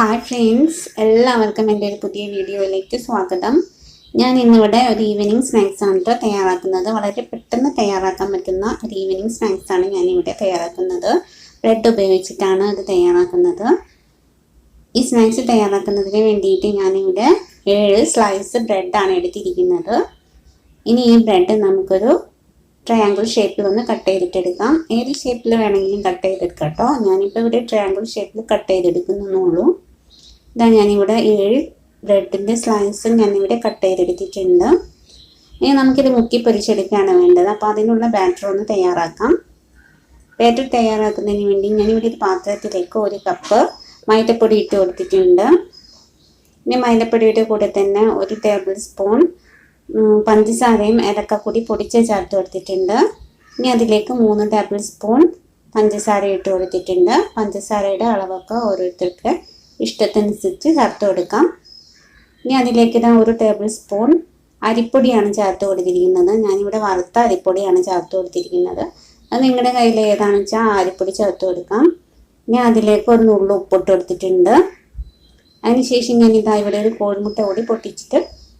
Hi friends എല്ലാവർക്കും എന്റെ ഒരു പുതിയ വീഡിയോയിലേക്ക് സ്വാഗതം. ഞാൻ ഇന്നിവിടെ ഒരു ഈവനിങ് സ്നാക്സ് കേട്ടോ തയ്യാറാക്കുന്നത്. വളരെ പെട്ടെന്ന് തയ്യാറാക്കാൻ പറ്റുന്ന ഒരു ഈവനിങ് സ്നാക്സ് ആണ് ഞാനിവിടെ തയ്യാറാക്കുന്നത്. ബ്രെഡ് ഉപയോഗിച്ചിട്ടാണ് അത് തയ്യാറാക്കുന്നത്. ഈ സ്നാക്സ് തയ്യാറാക്കുന്നതിന് വേണ്ടിയിട്ട് ഞാനിവിടെ ഏഴ് സ്ലൈസ് ബ്രെഡാണ് എടുത്തിരിക്കുന്നത്. ഇനി ഈ ബ്രെഡ് നമുക്കൊരു ട്രയാങ്കിൾ ഷേപ്പിൽ ഒന്ന് കട്ട് ചെയ്തിട്ടെടുക്കാം. ഏത് ഷേപ്പിൽ വേണമെങ്കിലും കട്ട് ചെയ്തെടുക്കാം കേട്ടോ ഞാനിപ്പോൾ ഇവിടെ ട്രയാങ്കിൾ ഷേപ്പിൽ കട്ട് ചെയ്തെടുക്കുന്നുള്ളൂ. ഇതാ ഞാനിവിടെ ഏഴ് ബ്രെഡിന്റെ സ്ലൈസും ഞാനിവിടെ കട്ട് ചെയ്തെടുത്തിട്ടുണ്ട്. ഇനി നമുക്കിത് മുക്കി പൊരിച്ചെടുക്കുകയാണ് വേണ്ടത്. അപ്പോൾ അതിനുള്ള ബാറ്റർ ഒന്ന് തയ്യാറാക്കാം. ബാറ്റർ തയ്യാറാക്കുന്നതിന് വേണ്ടി ഞാനിവിടെ ഒരു പാത്രത്തിലേക്ക് ഒരു കപ്പ് മൈദപ്പൊടി ഇട്ട് കൊടുത്തിട്ടുണ്ട്. ഇനി മൈദപ്പൊടിയുടെ കൂടെ തന്നെ ഒരു ടേബിൾ സ്പൂൺ പഞ്ചസാരയും ഏലക്കപ്പൊടി പൊടിച്ച് ചേർത്ത് കൊടുത്തിട്ടുണ്ട്. ഇനി അതിലേക്ക് മൂന്ന് ടേബിൾ സ്പൂൺ പഞ്ചസാര ഇട്ട് കൊടുത്തിട്ടുണ്ട്. പഞ്ചസാരയുടെ അളവൊക്കെ ഓരോരുത്തർക്ക് ഇഷ്ടത്തിനനുസരിച്ച് ചേർത്ത് കൊടുക്കാം. ഇനി അതിലേക്ക് ഇതാ ഒരു ടേബിൾ സ്പൂൺ അരിപ്പൊടിയാണ് ചേർത്ത് കൊടുത്തിരിക്കുന്നത്. ഞാനിവിടെ വറുത്ത അരിപ്പൊടിയാണ് ചേർത്ത് കൊടുത്തിരിക്കുന്നത്. അത് നിങ്ങളുടെ കയ്യിൽ ഏതാണെന്ന് വെച്ചാൽ ആ അരിപ്പൊടി ചേർത്ത് കൊടുക്കാം. ഇനി അതിലേക്ക് ഒരു നുള്ളു ഉപ്പിട്ട് കൊടുത്തിട്ടുണ്ട്. അതിനുശേഷം ഞാൻ ഇതാ ഇവിടെ ഒരു കോഴിമുട്ട കൂടി പൊട്ടിച്ചിട്ട്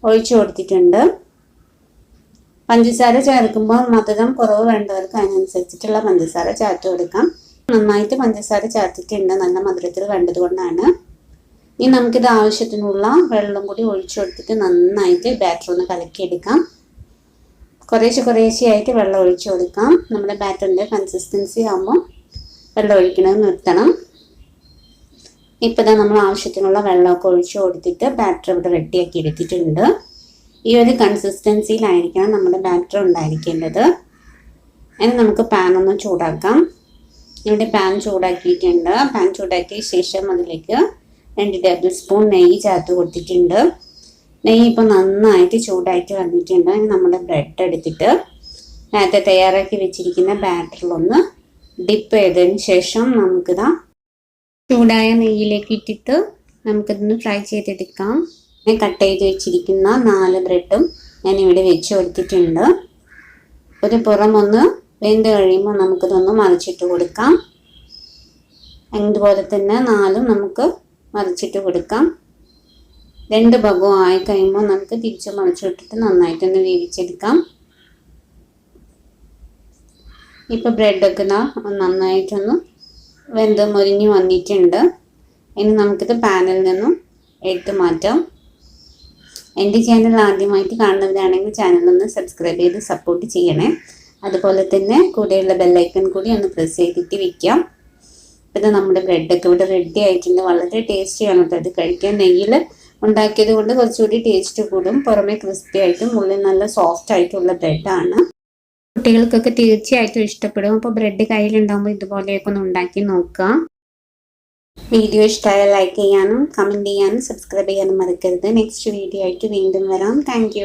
ഒഴിച്ചു കൊടുത്തിട്ടുണ്ട്. പഞ്ചസാര ചേർക്കുമ്പോൾ മധുരം കുറവ് വേണ്ടവർക്ക് അതിനനുസരിച്ചിട്ടുള്ള പഞ്ചസാര ചേർത്ത് കൊടുക്കാം. നന്നായിട്ട് പഞ്ചസാര ചേർത്തിട്ടുണ്ട്. നല്ല മധുരത്തിൽ വേണ്ടത് കൊണ്ടാണ്. ഇനി നമുക്കിത് ആവശ്യത്തിനുള്ള വെള്ളം കൂടി ഒഴിച്ചു കൊടുത്തിട്ട് നന്നായിട്ട് ബാറ്റർ ഒന്ന് കലക്കിയെടുക്കാം. കുറേശ്ശെ കുറേശ്ശെയായിട്ട് വെള്ളം ഒഴിച്ചു കൊടുക്കാം. നമ്മുടെ ബാറ്ററിന്റെ കൺസിസ്റ്റൻസി ആകുമ്പോൾ വെള്ളം ഒഴിക്കണത് നിർത്തണം. ഇപ്പോൾ നമ്മൾ ആവശ്യത്തിനുള്ള വെള്ളമൊക്കെ ഒഴിച്ചു കൊടുത്തിട്ട് ബാറ്റർ ഇവിടെ റെഡിയാക്കി എടുത്തിട്ടുണ്ട്. ഈ ഒരു കൺസിസ്റ്റൻസിയിലായിരിക്കണം നമ്മുടെ ബാറ്റർ ഉണ്ടായിരിക്കേണ്ടത്. ഇനി നമുക്ക് പാൻ ഒന്ന് ചൂടാക്കാം. ഇവിടെ പാൻ ചൂടാക്കിയിട്ടുണ്ട്. പാൻ ചൂടാക്കിയ ശേഷം അതിലേക്ക് രണ്ട് ടേബിൾ സ്പൂൺ നെയ്യ് ചേർത്ത് കൊടുത്തിട്ടുണ്ട്. നെയ്യ് ഇപ്പോൾ നന്നായിട്ട് ചൂടായിട്ട് വന്നിട്ടുണ്ട്. ഇനി നമ്മുടെ ബ്രെഡ് എടുത്തിട്ട് നേരത്തെ തയ്യാറാക്കി വെച്ചിരിക്കുന്ന ബാറ്ററിലൊന്ന് ഡിപ്പ് ചെയ്തതിന് ശേഷം നമുക്കിതാ ചൂടായ നെയ്യിലേക്ക് ഇട്ടിട്ട് നമുക്കിതൊന്ന് ഫ്രൈ ചെയ്തെടുക്കാം. കട്ട് ചെയ്ത് വെച്ചിരിക്കുന്ന നാല് ബ്രെഡും ഞാൻ ഇവിടെ വെച്ച് കൊടുത്തിട്ടുണ്ട്. ഒരു പുറം ഒന്ന് വെന്ത് കഴിയുമ്പോൾ നമുക്കിതൊന്ന് മറിച്ചിട്ട് കൊടുക്കാം. അതുപോലെ തന്നെ നാലും നമുക്ക് മറിച്ചിട്ട് കൊടുക്കാം. രണ്ട് ഭാഗവും ആയി കഴിയുമ്പോൾ നമുക്ക് തിരിച്ച് മറിച്ചിട്ടിട്ട് നന്നായിട്ടൊന്ന് വേവിച്ചെടുക്കാം. ഇപ്പോൾ ബ്രെഡൊക്കെ ഇതാ നന്നായിട്ടൊന്ന് വെന്ത് മുരിഞ്ഞ് വന്നിട്ടുണ്ട്. ഇനി നമുക്കിത് പാനിൽ നിന്നും എടുത്ത് മാറ്റാം. എന്റെ ചാനൽ ആദ്യമായിട്ട് കാണുന്നവരാണെങ്കിൽ ചാനലൊന്ന് സബ്സ്ക്രൈബ് ചെയ്ത് സപ്പോർട്ട് ചെയ്യണേ. അതുപോലെ തന്നെ കൂടെയുള്ള ബെല്ലൈക്കൺ കൂടി ഒന്ന് പ്രസ് ചെയ്തിട്ട് വെക്കാം. ഇത് നമ്മുടെ ബ്രെഡൊക്കെ ഇവിടെ റെഡി ആയിട്ടുണ്ട്. വളരെ ടേസ്റ്റിയാണ് കേട്ടോ ഇത്. കഴിക്കാൻ നെയ്യിൽ ഉണ്ടാക്കിയത് കൊണ്ട് കുറച്ചുകൂടി ടേസ്റ്റ് കൂടും. പുറമേ ക്രിസ്പി ആയിട്ടും ഉള്ളിൽ നല്ല സോഫ്റ്റ് ആയിട്ടുള്ള ബ്രെഡാണ് കുട്ടികൾക്കൊക്കെ തീർച്ചയായിട്ടും ഇഷ്ടപ്പെടും. അപ്പോൾ ബ്രെഡ് കയ്യിലുണ്ടാകുമ്പോൾ ഇതുപോലെയൊക്കെ ഒന്ന് ഉണ്ടാക്കി നോക്കാം വീഡിയോ ഇഷ്ടമായ ലൈക്ക് ചെയ്യാനും കമന്റ് ചെയ്യാനും സബ്സ്ക്രൈബ് ചെയ്യാനും മറക്കരുത്. നെക്സ്റ്റ് വീഡിയോ ആയിട്ട് വീണ്ടും വരാം. താങ്ക്